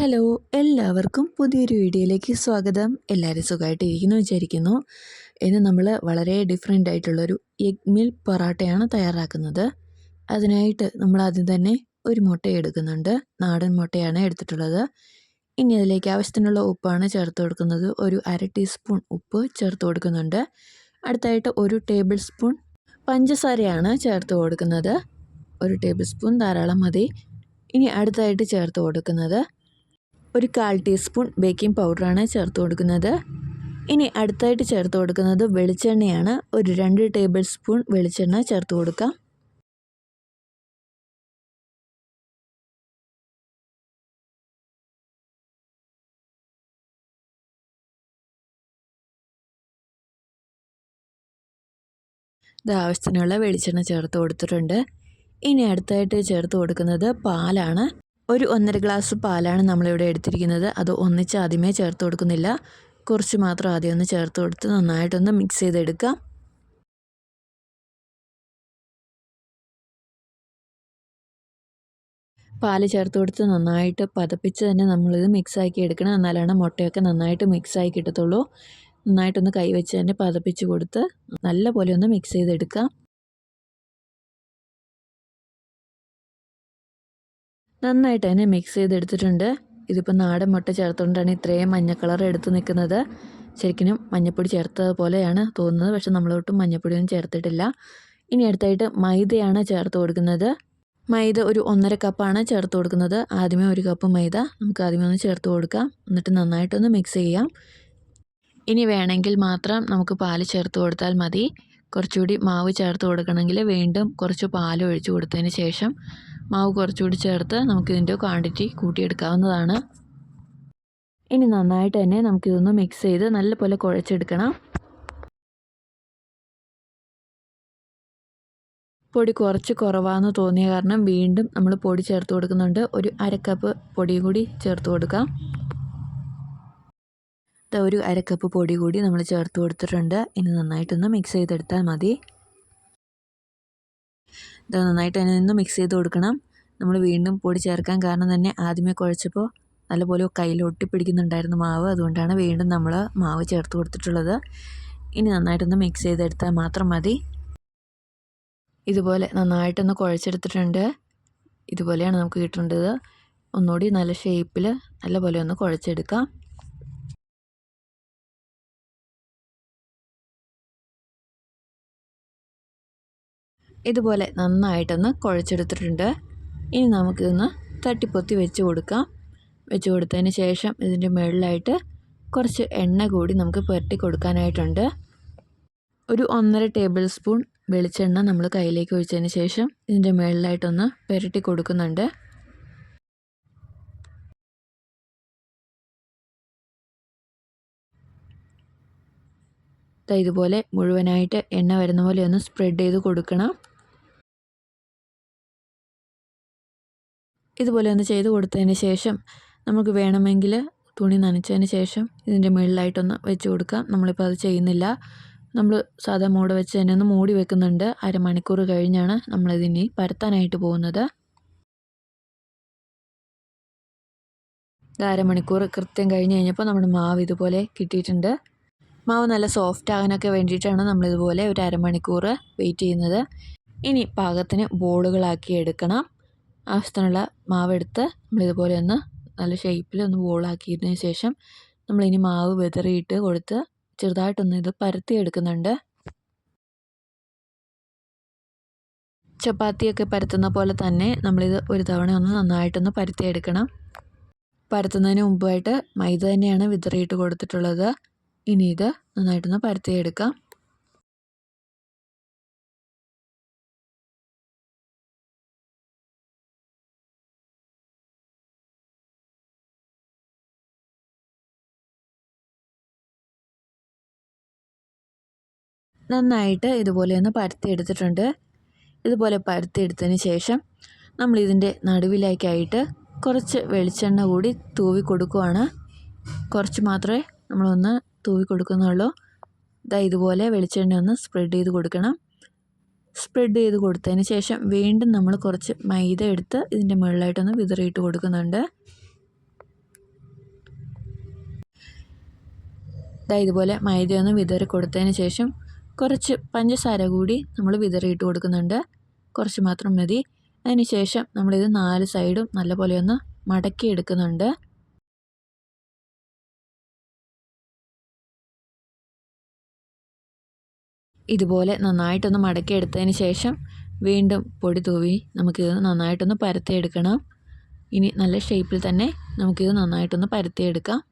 Hello എല്ലാവർക്കും പുതിയൊരു വീഡിയോയിലേക്ക് സ്വാഗതം. എല്ലാവരും സുഖമായിട്ടിരിക്കുന്നു വിചാരിക്കുന്നു. ഇന്ന് നമ്മൾ വളരെ ഡിഫറെന്റ് ആയിട്ടുള്ളൊരു എഗ് മിൽ പൊറാട്ടയാണ് തയ്യാറാക്കുന്നത്. അതിനായിട്ട് നമ്മൾ ആദ്യം തന്നെ ഒരു മുട്ട എടുക്കുന്നുണ്ട്. നാടൻ മുട്ടയാണ് എടുത്തിട്ടുള്ളത്. ഇനി അതിലേക്ക് ആവശ്യത്തിനുള്ള ഉപ്പാണ് ചേർത്ത് കൊടുക്കുന്നത്. ഒരു അര ടീസ്പൂൺ ഉപ്പ് ചേർത്ത് കൊടുക്കുന്നുണ്ട്. അടുത്തായിട്ട് ഒരു ടേബിൾ സ്പൂൺ പഞ്ചസാരയാണ് ചേർത്ത് കൊടുക്കുന്നത്. ഒരു ടേബിൾ സ്പൂൺ ധാരാളം മതി. ഇനി അടുത്തായിട്ട് ചേർത്ത് കൊടുക്കുന്നത് ഒരു കാൽ ടീസ്പൂൺ ബേക്കിംഗ് പൗഡറാണ് ചേർത്ത് കൊടുക്കുന്നത്. ഇനി അടുത്തായിട്ട് ചേർത്ത് കൊടുക്കുന്നത് വെളിച്ചെണ്ണയാണ്. ഒരു രണ്ട് ടേബിൾ സ്പൂൺ വെളിച്ചെണ്ണ ചേർത്ത് കൊടുക്കാം. ഇത് ആവശ്യത്തിനുള്ള വെളിച്ചെണ്ണ ചേർത്ത് കൊടുത്തിട്ടുണ്ട്. ഇനി അടുത്തായിട്ട് ചേർത്ത് കൊടുക്കുന്നത് പാലാണ്. ഒരു ഒന്നര ഗ്ലാസ് പാലാണ് നമ്മളിവിടെ എടുത്തിരിക്കുന്നത്. അത് ഒന്നിച്ച് ആദ്യമേ ചേർത്ത് കൊടുക്കുന്നില്ല. കുറച്ച് മാത്രം ആദ്യം ഒന്ന് ചേർത്ത് കൊടുത്ത് നന്നായിട്ടൊന്ന് മിക്സ് ചെയ്തെടുക്കാം. പാൽ ചേർത്ത് കൊടുത്ത് നന്നായിട്ട് പതപ്പിച്ച് തന്നെ നമ്മളിത് മിക്സാക്കി എടുക്കണം. എന്നാലാണ് മുട്ടയൊക്കെ നന്നായിട്ട് മിക്സായി കിട്ടത്തുള്ളൂ. നന്നായിട്ടൊന്ന് കൈവച്ച് തന്നെ പതപ്പിച്ച് കൊടുത്ത് നല്ല പോലെ ഒന്ന് മിക്സ് ചെയ്തെടുക്കാം. നന്നായിട്ട് തന്നെ മിക്സ് ചെയ്തെടുത്തിട്ടുണ്ട്. ഇതിപ്പോൾ നാടൻ മുട്ട ചേർത്തുകൊണ്ടാണ് ഇത്രയും മഞ്ഞ കളർ എടുത്ത് നിൽക്കുന്നത് ശരിക്കും മഞ്ഞപ്പൊടി ചേർത്തത് പോലെയാണ് തോന്നുന്നത്. പക്ഷെ നമ്മളൊട്ടും മഞ്ഞപ്പൊടിയൊന്നും ചേർത്തിട്ടില്ല. ഇനി അടുത്തായിട്ട് മൈദയാണ് ചേർത്ത് കൊടുക്കുന്നത്. മൈദ ഒരു ഒന്നര കപ്പാണ് ചേർത്ത് കൊടുക്കുന്നത്. ആദ്യമേ ഒരു കപ്പ് മൈദ. നമുക്ക് ആദ്യമേ ഒന്ന് ചേർത്ത് കൊടുക്കാം. എന്നിട്ട് നന്നായിട്ടൊന്ന് മിക്സ് ചെയ്യാം. ഇനി വേണമെങ്കിൽ മാത്രം നമുക്ക് പാൽ ചേർത്ത് കൊടുത്താൽ മതി. കുറച്ചുകൂടി മാവ് ചേർത്ത് കൊടുക്കണമെങ്കിൽ വീണ്ടും കുറച്ച് പാൽ ഒഴിച്ച് കൊടുത്തതിന് ശേഷം മാവ് കുറച്ചുകൂടി ചേർത്ത് നമുക്കിതിന്റെ ക്വാണ്ടിറ്റി കൂട്ടിയെടുക്കാവുന്നതാണ്. ഇനി നന്നായിട്ട് തന്നെ നമുക്കിതൊന്ന് മിക്സ് ചെയ്ത് നല്ലപോലെ കുഴച്ചെടുക്കണം. പൊടി കുറച്ച് കുറവാന്ന് തോന്നിയ കാരണം വീണ്ടും നമ്മൾ പൊടി ചേർത്ത് കൊടുക്കുന്നുണ്ട്. ഒരു അരക്കപ്പ് പൊടി കൂടി ചേർത്ത് കൊടുക്കാം. ഒരു അരക്കപ്പ് പൊടി കൂടി നമ്മൾ ചേർത്ത് കൊടുത്തിട്ടുണ്ട്. ഇനി നന്നായിട്ടൊന്ന് മിക്സ് ചെയ്തെടുത്താൽ മതി. ഇത് നന്നായിട്ട് അതിൽ നിന്ന് മിക്സ് ചെയ്ത് കൊടുക്കണം. നമ്മൾ വീണ്ടും പൊടി ചേർക്കാൻ കാരണം തന്നെ ആദ്യമേ കുഴച്ചപ്പോൾ നല്ലപോലെ കയ്യിൽ ഒട്ടിപ്പിടിക്കുന്നുണ്ടായിരുന്നു മാവ്. അതുകൊണ്ടാണ് വീണ്ടും നമ്മൾ മാവ് ചേർത്ത് കൊടുത്തിട്ടുള്ളത്. ഇനി നന്നായിട്ടൊന്ന് മിക്സ് ചെയ്തെടുത്താൽ മാത്രം മതി. ഇതുപോലെ നന്നായിട്ടൊന്ന് കുഴച്ചെടുത്തിട്ടുണ്ട്. ഇതുപോലെയാണ് നമുക്ക് കിട്ടേണ്ടത്. ഒന്നുകൂടി നല്ല ഷേപ്പിൽ നല്ലപോലെ ഒന്ന് കുഴച്ചെടുക്കാം. ഇതുപോലെ നന്നായിട്ടൊന്ന് കുഴച്ചെടുത്തിട്ടുണ്ട്. ഇനി നമുക്കിതൊന്ന് തട്ടിപ്പൊത്തി വെച്ച് കൊടുക്കാം. വെച്ച് കൊടുത്തതിന് ശേഷം ഇതിന്റെ മുകളിലായിട്ട് കുറച്ച് എണ്ണ കൂടി നമുക്ക് പുരട്ടി കൊടുക്കാനായിട്ടുണ്ട്. ഒരു ഒന്നര ടേബിൾ സ്പൂൺ വെളിച്ചെണ്ണ നമ്മൾ കയ്യിലേക്ക് ഒഴിച്ചതിന് ശേഷം ഇതിന്റെ മുകളിലായിട്ടൊന്ന് പുരട്ടി കൊടുക്കുന്നുണ്ട്. ഇതുപോലെ മുഴുവനായിട്ട് എണ്ണ വരുന്ന പോലെ ഒന്ന് സ്പ്രെഡ് ചെയ്ത് കൊടുക്കണം. ഇതുപോലെ ഒന്ന് ചെയ്ത് കൊടുത്തതിന് ശേഷം നമുക്ക് വേണമെങ്കിൽ തുണി നനച്ചതിന് ശേഷം ഇതിന്റെ മുകളിലായിട്ടൊന്ന് വെച്ച് കൊടുക്കാം നമ്മളിപ്പോൾ അത് ചെയ്യുന്നില്ല. നമ്മൾ സാധാ മൂട വെച്ച് തന്നെ ഒന്ന് മൂടി വെക്കുന്നുണ്ട്. അരമണിക്കൂർ കഴിഞ്ഞാണ് നമ്മളിതിനി പരത്താനായിട്ട് പോകുന്നത്. അരമണിക്കൂർ കൃത്യം കഴിഞ്ഞ് കഴിഞ്ഞപ്പോൾ നമ്മുടെ മാവ് ഇതുപോലെ കിട്ടിയിട്ടുണ്ട്. മാവ് നല്ല സോഫ്റ്റ് ആകാനൊക്കെ വേണ്ടിയിട്ടാണ് നമ്മളിതുപോലെ ഒരു അരമണിക്കൂർ വെയിറ്റ് ചെയ്യുന്നത്. ഇനി പാകത്തിന് ബോളുകളാക്കി എടുക്കണം. ആവശ്യത്തിനുള്ള മാവെടുത്ത് നമ്മളിതുപോലെ ഒന്ന് നല്ല ഷേപ്പിൽ ഒന്ന് ബോളാക്കിയതിന് ശേഷം നമ്മളിനി മാവ് വിതറിയിട്ട് കൊടുത്ത് ചെറുതായിട്ടൊന്ന് ഇത് പരത്തി എടുക്കുന്നുണ്ട്. ചപ്പാത്തിയൊക്കെ പരത്തുന്ന പോലെ തന്നെ നമ്മളിത് ഒരു തവണ ഒന്ന് നന്നായിട്ടൊന്ന് പരത്തിയെടുക്കണം പരത്തുന്നതിന് മുമ്പായിട്ട് മൈദ തന്നെയാണ് വിതറിയിട്ട് കൊടുത്തിട്ടുള്ളത്. ഇനി ഇത് നന്നായിട്ടൊന്ന് പരത്തിയെടുക്കാം നന്നായിട്ട് ഇതുപോലെ ഒന്ന് പരത്തി എടുത്തിട്ടുണ്ട് ഇതുപോലെ പരത്തി എടുത്തതിന് ശേഷം നമ്മളിതിന്റെ നടുവിലേക്കായിട്ട് കുറച്ച് വെളിച്ചെണ്ണ കൂടി തൂവി കൊടുക്കുവാണ്. കുറച്ച് മാത്രമേ നമ്മളൊന്ന് തൂവി കൊടുക്കുന്നുള്ളൂ. ഇതാ ഇതുപോലെ വെളിച്ചെണ്ണ ഒന്ന് സ്പ്രെഡ് ചെയ്ത് കൊടുക്കണം. സ്പ്രെഡ് ചെയ്ത് കൊടുത്തതിന് ശേഷം വീണ്ടും നമ്മൾ കുറച്ച് മൈദ എടുത്ത് ഇതിന്റെ മുകളിലായിട്ടൊന്ന് വിതറിയിട്ട് കൊടുക്കുന്നുണ്ട്. ഇതാ ഇതുപോലെ മൈദ ഒന്ന് വിതറി കൊടുത്തതിന് ശേഷം കുറച്ച് പഞ്ചസാര കൂടി നമ്മൾ വിതറിയിട്ട് കൊടുക്കുന്നുണ്ട്. കുറച്ച് മാത്രം മതി. അതിന് ശേഷം നമ്മളിത് നാല് സൈഡും നല്ലപോലെ ഒന്ന് മടക്കി എടുക്കുന്നുണ്ട്. ഇതുപോലെ നന്നായിട്ടൊന്ന് മടക്കി എടുത്തതിന് ശേഷം വീണ്ടും പൊടി തൂവി നമുക്കിത് നന്നായിട്ടൊന്ന് പരത്തിയെടുക്കണം. ഇനി നല്ല ഷേപ്പിൽ തന്നെ നമുക്കിത് നന്നായിട്ടൊന്ന് പരത്തിയെടുക്കാം.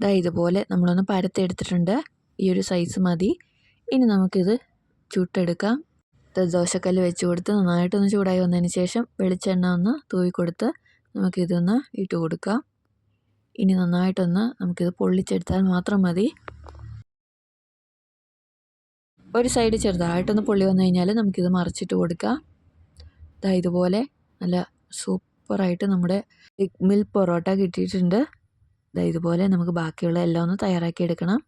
ഇതാ ഇതുപോലെ നമ്മളൊന്ന് പരത്തെടുത്തിട്ടുണ്ട് ഈ ഒരു സൈസ് മതി. ഇനി നമുക്കിത് ചുട്ടെടുക്കാം. ദോശക്കല്ല് വെച്ച് കൊടുത്ത് നന്നായിട്ടൊന്ന് ചൂടായി വന്നതിന് ശേഷം വെളിച്ചെണ്ണ ഒന്ന് തൂവി കൊടുത്ത് നമുക്കിതൊന്ന് ഇട്ട് കൊടുക്കാം. ഇനി നന്നായിട്ടൊന്ന് നമുക്കിത് പൊള്ളിച്ചെടുത്താൽ മാത്രം മതി. ഒരു സൈഡ് ചെറുതായിട്ടൊന്ന് പൊള്ളി വന്നു കഴിഞ്ഞാൽ നമുക്കിത് മറിച്ചിട്ട് കൊടുക്കാം. ഇതാ ഇതുപോലെ നല്ല സൂപ്പറായിട്ട് നമ്മുടെ എഗ് മിൽ പൊറോട്ട കിട്ടിയിട്ടുണ്ട്. ഇതുപോലെ നമുക്ക് ബാക്കിയുള്ള എല്ലാം ഒന്ന് തയ്യാറാക്കി എടുക്കണം.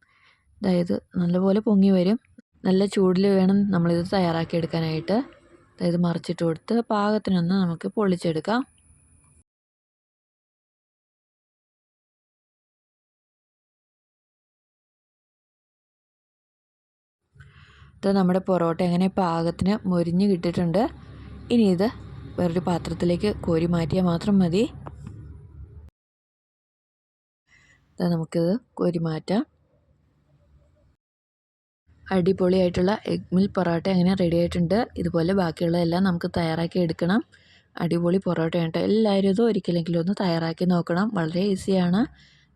അതായത് നല്ലപോലെ പൊങ്ങി വരും. നല്ല ചൂടിൽ വേണം നമ്മളിത് തയ്യാറാക്കി എടുക്കാനായിട്ട്. അതായത് മറിച്ചിട്ട് കൊടുത്ത് പാകത്തിനൊന്ന് നമുക്ക് പൊള്ളിച്ചെടുക്കാം. ഇത് നമ്മുടെ പൊറോട്ട എങ്ങനെ പാകത്തിന് മൊരിഞ്ഞ് കിട്ടിയിട്ടുണ്ട്. ഇനി ഇത് വേറൊരു പാത്രത്തിലേക്ക് കോരി മാറ്റിയാൽ മാത്രം മതി. നമുക്കിത് കോരി മാറ്റാം. അടിപൊളിയായിട്ടുള്ള എഗ് മിൽ പൊറോട്ട അങ്ങനെ റെഡി ആയിട്ടുണ്ട്? ഇതുപോലെ ബാക്കിയുള്ളതെല്ലാം നമുക്ക് തയ്യാറാക്കി എടുക്കണം. അടിപൊളി പൊറോട്ട കേട്ടോ. എല്ലാവരും ഇതും ഒരിക്കലെങ്കിലും ഒന്ന് തയ്യാറാക്കി നോക്കണം. വളരെ ഈസിയാണ്.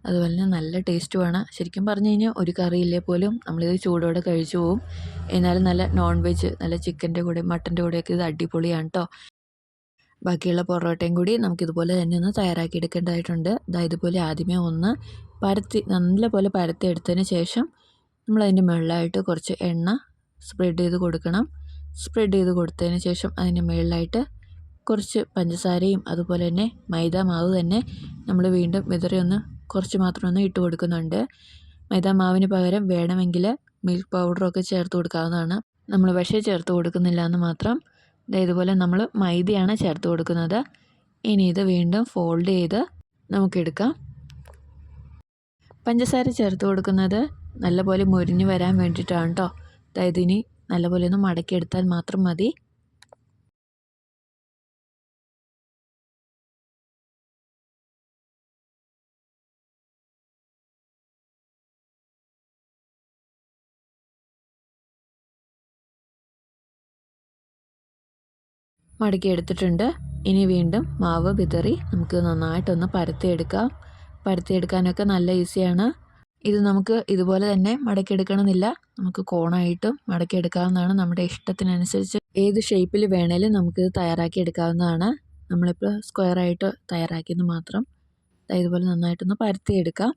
അതുപോലെ തന്നെ നല്ല ടേസ്റ്റുമാണ് ശരിക്കും പറഞ്ഞു കഴിഞ്ഞാൽ ഒരു കറിയില്ലേ പോലും നമ്മളിത് ചൂടോടെ കഴിച്ചു പോവും. എന്നാലും നല്ല നോൺ വെജ് നല്ല ചിക്കന്റെ കൂടെ മട്ടന്റെ കൂടെയൊക്കെ ഇത് അടിപൊളിയാണ് കേട്ടോ. ബാക്കിയുള്ള പൊറോട്ടയും കൂടി നമുക്കിതുപോലെ തന്നെ ഒന്ന് തയ്യാറാക്കി എടുക്കേണ്ടതായിട്ടുണ്ട് അതായത് ഇതുപോലെ ആദ്യമേ ഒന്ന് പരത്തി നല്ലപോലെ പരത്തി എടുത്തതിന് ശേഷം നമ്മളതിന്റെ മുകളിലായിട്ട് കുറച്ച് എണ്ണ സ്പ്രെഡ് ചെയ്ത് കൊടുക്കണം. സ്പ്രെഡ് ചെയ്ത് കൊടുത്തതിന് ശേഷം അതിന്റെ മുകളിലായിട്ട് കുറച്ച് പഞ്ചസാരയും അതുപോലെ തന്നെ മൈദ മാവ് തന്നെ നമ്മൾ വീണ്ടും വിതറിയൊന്ന് കുറച്ച് മാത്രം ഒന്ന് ഇട്ട് കൊടുക്കുന്നുണ്ട്. മൈദ മാവിന് പകരം വേണമെങ്കിൽ മിൽക്ക് പൗഡറൊക്കെ ചേർത്ത് കൊടുക്കാവുന്നതാണ്. നമ്മൾ പക്ഷേ ചേർത്ത് കൊടുക്കുന്നില്ല എന്ന് മാത്രം ഇതുപോലെ നമ്മൾ മൈദയാണ് ചേർത്ത് കൊടുക്കുന്നത്. ഇനി ഇത് വീണ്ടും ഫോൾഡ് ചെയ്ത് നമുക്കെടുക്കാം പഞ്ചസാര ചേർത്ത് കൊടുക്കുന്നത് നല്ലപോലെ മുരിഞ്ഞ് വരാൻ വേണ്ടിയിട്ടാണ് കേട്ടോ അതായത് ഇനി നല്ലപോലെ ഒന്ന് മടക്കിയെടുത്താൽ മാത്രം മതി. മടക്കി എടുത്തിട്ടുണ്ട്. ഇനി വീണ്ടും മാവ് വിതറി നമുക്ക് നന്നായിട്ടൊന്ന് പരത്തിയെടുക്കാം. പരത്തിയെടുക്കാനൊക്കെ നല്ല ഈസിയാണ്. ഇത് നമുക്ക് ഇതുപോലെ തന്നെ മടക്കിയെടുക്കണമെന്നില്ല. നമുക്ക് കോണായിട്ടും മടക്കിയെടുക്കാവുന്നതാണ് നമ്മുടെ ഇഷ്ടത്തിനനുസരിച്ച്. ഏത് ഷേപ്പിൽ വേണേലും നമുക്കിത് തയ്യാറാക്കി എടുക്കാവുന്നതാണ്. നമ്മളിപ്പോൾ സ്ക്വയറായിട്ട് തയ്യാറാക്കിയെന്ന് മാത്രം ഇതുപോലെ നന്നായിട്ടൊന്ന് പരത്തിയെടുക്കാം.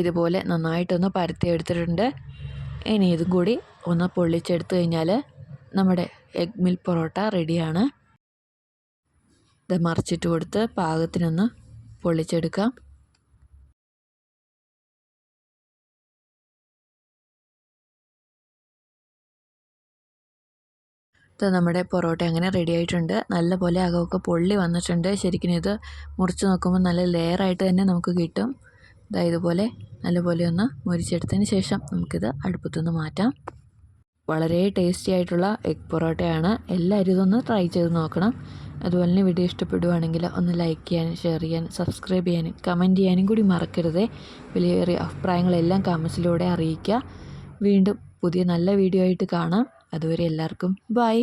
ഇതുപോലെ നന്നായിട്ടൊന്ന് പരത്തി എടുത്തിട്ടുണ്ട് ഇനി ഇതും കൂടി ഒന്ന് പൊള്ളിച്ചെടുത്തു കഴിഞ്ഞാൽ നമ്മുടെ എഗ് മിൽ പൊറോട്ട റെഡിയാണ് ഇത് മറിച്ചിട്ട് കൊടുത്ത് പാകത്തിനൊന്ന് പൊള്ളിച്ചെടുക്കാം. ഇത് നമ്മുടെ പൊറോട്ട അങ്ങനെ റെഡി ആയിട്ടുണ്ട്. നല്ല പോലെ അകമൊക്കെ പൊള്ളി വന്നിട്ടുണ്ട്. ശരിക്കും ഇത് മുറിച്ച് നോക്കുമ്പോൾ നല്ല ലെയറായിട്ട് തന്നെ നമുക്ക് കിട്ടും. ഇതാ ഇതുപോലെ നല്ലപോലെ ഒന്ന് മുരിച്ചെടുത്തതിന് ശേഷം നമുക്കിത് അടുപ്പത്തുനിന്ന് മാറ്റാം. വളരെ ടേസ്റ്റി ആയിട്ടുള്ള എഗ് പൊറോട്ടയാണ്. എല്ലാവരും ഇതൊന്ന് ട്രൈ ചെയ്ത് നോക്കണം. അതുപോലെ തന്നെ വീഡിയോ ഇഷ്ടപ്പെടുവാണെങ്കിൽ ഒന്ന് ലൈക്ക് ചെയ്യാനും ഷെയർ ചെയ്യാനും സബ്സ്ക്രൈബ് ചെയ്യാനും കമന്റ് ചെയ്യാനും കൂടി മറക്കരുതേ. വലിയ അഭിപ്രായങ്ങളെല്ലാം കമൻസിലൂടെ അറിയിക്കുക. വീണ്ടും പുതിയ നല്ല വീഡിയോ ആയിട്ട് കാണാം. അതുവരെ എല്ലാവർക്കും ബൈ